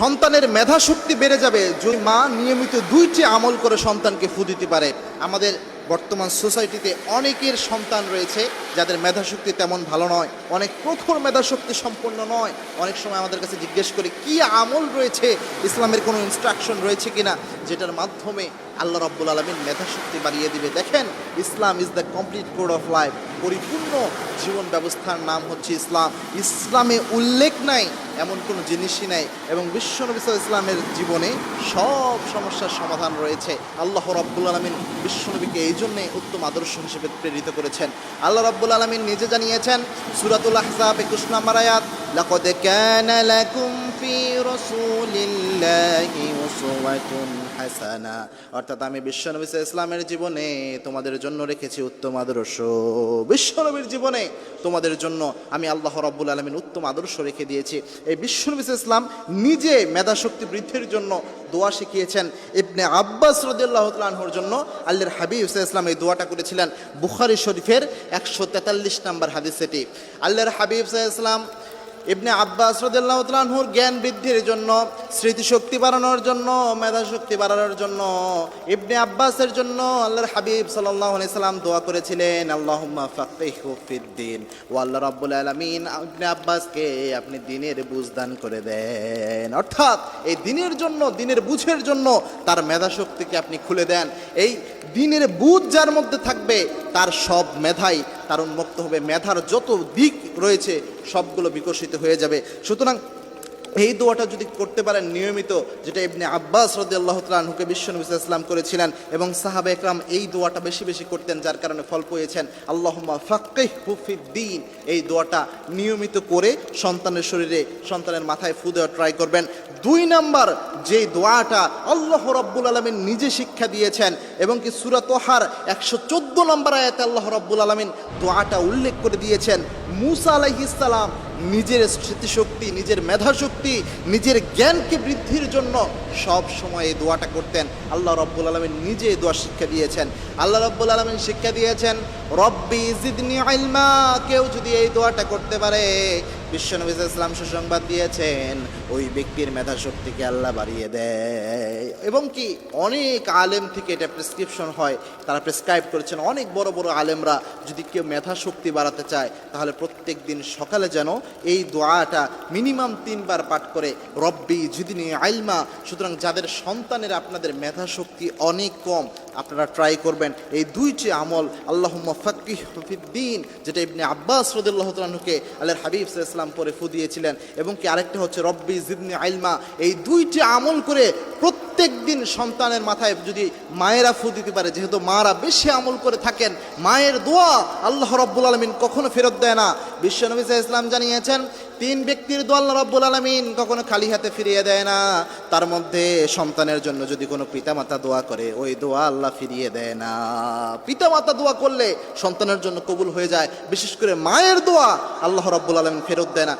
সন্তানের মেধা শক্তি বেড়ে যাবে যদি মা নিয়মিত দুইটি আমল করে সন্তানকে ফু দিতে পারে। আমাদের বর্তমান সোসাইটিতে অনেকের সন্তান রয়েছে যাদের মেধা শক্তি তেমন ভালো নয়, অনেক প্রখর মেধা শক্তি সম্পন্ন নয়। অনেক সময় আমাদের কাছে জিজ্ঞেস করি, কি আমল রয়েছে? ইসলামের কোনো ইনস্ট্রাকশন রয়েছে কিনা? যেটার মাধ্যমে আল্লাহ রব্বুল আলমিন মেধাশক্তি বাড়িয়ে দিবে। দেখেন, Islam is the complete code of life পরিপূর্ণ জীবন ব্যবস্থার নাম হচ্ছে ইসলাম। ইসলামে উল্লেখ নাই, এমন কোনো জিনিসই নাই। এবং বিশ্বনবী ইসলামের জীবনে সব সমস্যার সমাধান রয়েছে। আল্লাহ রব্বুল আলমিন বিশ্বনবীকে এই জন্যে উত্তম আদর্শ হিসেবে প্রেরিত করেছেন। আল্লাহ রব্বুল আলমিন নিজে জানিয়েছেন, সুরাতুল আহজাব একুশ নম্বর আয়াত, লাকদ কানা লাকুম ফি রাসূলিল্লাহি উসওয়াতুন হাসানা। অর্থাৎ আমি বিশ্বনবী ইসলামের জীবনে তোমাদের জন্য রেখেছি উত্তম আদর্শ। বিশ্বনবীর জীবনে তোমাদের জন্য আমি আল্লাহ রব্বুল আলমিন উত্তম আদর্শ রেখে দিয়েছি। এই বিশ্বনবী ইসলাম নিজে মেধাশক্তি বৃদ্ধির জন্য দোয়া শিখিয়েছেন। ইবনে আব্বাস রদিয়াল্লাহ তালাহুর জন্য আল্লাহর হাবিব ইসলাম এই দোয়াটা করেছিলেন। বুখারি শরীফের একশো তেতাল্লিশ নম্বর হাদিস এটি আল্লাহর হাবিব ইসলাম ইবনে আব্বাস রদিয়াল্লাহ তালাহুর জ্ঞান বৃদ্ধির জন্য, স্মৃতিশক্তি বাড়ানোর জন্য, মেধাশক্তি বাড়ানোর জন্য, ইবনে আব্বাসের জন্য আল্লাহর হাবিব সাল্লাম দোয়া করেছিলেন ফিদ্দিন ও আল্লাহ রাব্বুল আলামিন ইবনে আব্বাসকে আপনি দিনের বুঝ দান করে দেন। অর্থাৎ এই দিনের জন্য, দিনের বুঝের জন্য তার মেধাশক্তিকে আপনি খুলে দেন। এই দিনের বুঝ যার মধ্যে থাকবে, তার সব মেধাই তার উন্মুক্ত হবে। মেধার যত দিক রয়েছে সবগুলো বিকশিত হয়ে যাবে। সুতরাং এই দোয়াটা যদি করতে পারেন নিয়মিত, যেটা ইবনে আব্বাস রদি আল্লাহ তালহুকে বিশ্বনবী ইসলাম করেছিলেন, এবং সাহাবে একরাম এই দোয়াটা বেশি বেশি করতেন, যার কারণে ফল পেয়েছেন। আল্লাহম্মা ফাক্কিহ হুফিদ্দিন এই দোয়াটা নিয়মিত করে সন্তানের শরীরে, সন্তানের মাথায় ফু দেওয়া ট্রাই করবেন। দুই নাম্বার যে দোয়াটা আল্লাহ রব্বুল আলমিন নিজে শিক্ষা দিয়েছেন, এবং কি সুরাত তোহার একশো চোদ্দ নম্বর আয়াতে আল্লাহ রব্বুল আলমিন দোয়াটা উল্লেখ করে দিয়েছেন, মুসা আলাইহিসালাম নিজের স্মৃতিশক্তি, নিজের মেধাশক্তি, নিজের জ্ঞানকে বৃদ্ধির জন্য সব সময় এই দোয়াটা করতেন। আল্লাহ রব্বুল আলমিন নিজে এই দোয়া শিক্ষা দিয়েছেন। আল্লাহ রব্বুল আলমিন শিক্ষা দিয়েছেন, রব্বি জিদনি আইলমা কেউ যদি এই দোয়াটা করতে পারে বিশ্বনবী ইসলাম সুসংবাদ দিয়েছেন, ওই ব্যক্তির মেধা শক্তিকে আল্লাহ বাড়িয়ে দেয়। এবং কি, অনেক আলেম থেকে এটা প্রেসক্রিপশন হয়, তারা প্রেসক্রাইব করেছেন, অনেক বড় বড় আলেমরা যদি কেউ মেধা শক্তি বাড়াতে চায়, তাহলে প্রত্যেক দিন সকালে যেন এই দোয়াটা মিনিমাম তিনবার পাঠ করে, রব্বি জিদিনী আইলমা সুতরাং যাদের সন্তানের আপনাদের মেধাশক্তি অনেক কম, আপনারা ট্রাই করবেন। এই দুইটি আমল আল্লাহ ফকিহ হফিদ্দিন যেটা ইবনে আব্বাস রদুল্লাহ তালুকে আল্লাহর হাবিব ইসলাম পরে ফু দিয়েছিলেন এবং কি আরেকটা হচ্ছে, রব্বি জিদনি আইলমা। এই দুইটি আমল করে প্রত্যেক দিন সন্তানের মাথায় যদি মায়েরা ফু দিতে পারে, যেহেতু মারা বেশি আমল করে থাকেন, মায়ের দোয়া আল্লাহ রব্বুল আলমিন কখনো ফেরত দেয় না। বিশ্বনবী ইসলাম জানিয়েছেন, তিন ব্যক্তির দোয়া আল্লাহ রব্বুল আলমিন কখনো খালি হাতে ফিরিয়ে দেয় না। তার মধ্যে সন্তানের জন্য যদি কোনো পিতামাতা দোয়া করে, ওই দোয়া আল্লাহ ফিরিয়ে দেয় না। পিতামাতা দোয়া করলে সন্তানের জন্য কবুল হয়ে যায়। বিশেষ করে মায়ের দোয়া আল্লাহ রব্বুল আলমিন ফেরত দেয় না।